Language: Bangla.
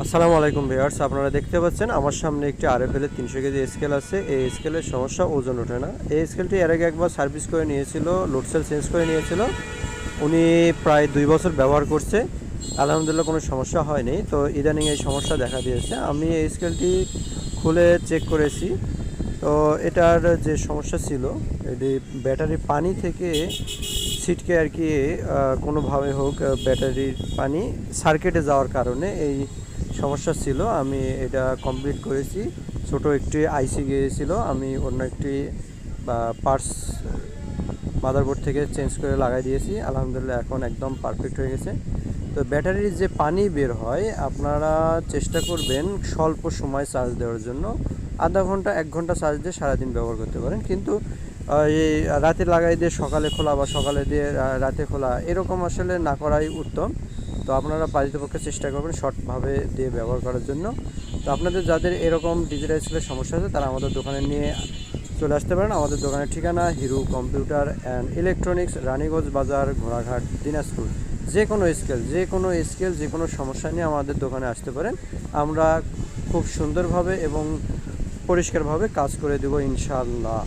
আসসালামু আলাইকুম ভিউয়ার্স, আপনারা দেখতে পাচ্ছেন আমার সামনে একটি আর আরএফএল এর তিনশো কেজি স্কেল আছে। এই স্কেলের সমস্যা ওজন ওঠে না। এই স্কেলটি এর আগে একবার সার্ভিস করে নিয়েছিল লোডসেল চেঞ্জ করে নিয়েছিল। উনি প্রায় দুই বছর ব্যবহার করছে। আলহামদুলিল্লাহ কোনো সমস্যা হয়নি। তো ইদানিং এই সমস্যা দেখা দিয়েছে। আমি এই স্কেলটি খুলে চেক করেছি। তো এটার যে সমস্যা ছিল, এটি ব্যাটারি পানি থেকে ছিটকে আর কি কোনোভাবে হোক ব্যাটারির পানি সার্কিটে যাওয়ার কারণে এই সমস্যা ছিল, আমি এটা কমপ্লিট করেছি। ছোট একটি আইসি গিয়েছিল, আমি অন্য একটি পার্টস মাদারবোর্ড থেকে চেঞ্জ করে লাগাই দিয়েছি। আলহামদুলিল্লাহ এখন একদম পারফেক্ট হয়ে গেছে। তো ব্যাটারির যে পানি বের হয়, আপনারা চেষ্টা করবেন স্বল্প সময় চার্জ দেওয়ার জন্য। আধা ঘণ্টা, এক ঘণ্টা চার্জ দিয়ে সারাদিন ব্যবহার করতে পারেন। কিন্তু এই রাতে লাগাই দিয়ে সকালে খোলা বা সকালে দিয়ে রাতে খোলা, এরকম আসলে না করাই উত্তম। তো আপনারা পারিতপক্ষে চেষ্টা করবেন শর্টভাবে দিয়ে ব্যবহার করার জন্য। তো আপনাদের যাদের এরকম ডিজিটাল স্কেলের সমস্যা আছে, তারা আমাদের দোকানে নিয়ে চলে আসতে পারেন। আমাদের দোকানের ঠিকানা hero computer and electronics, Raniganj Bazar, ঘোড়াঘাট, Dinajpur. যে কোনো স্কেল যে কোনো স্কেল যে কোনো সমস্যা নিয়ে আমাদের দোকানে আসতে পারেন। আমরা খুব সুন্দরভাবে এবং পরিষ্কারভাবে কাজ করে দেবো ইনশাআল্লাহ।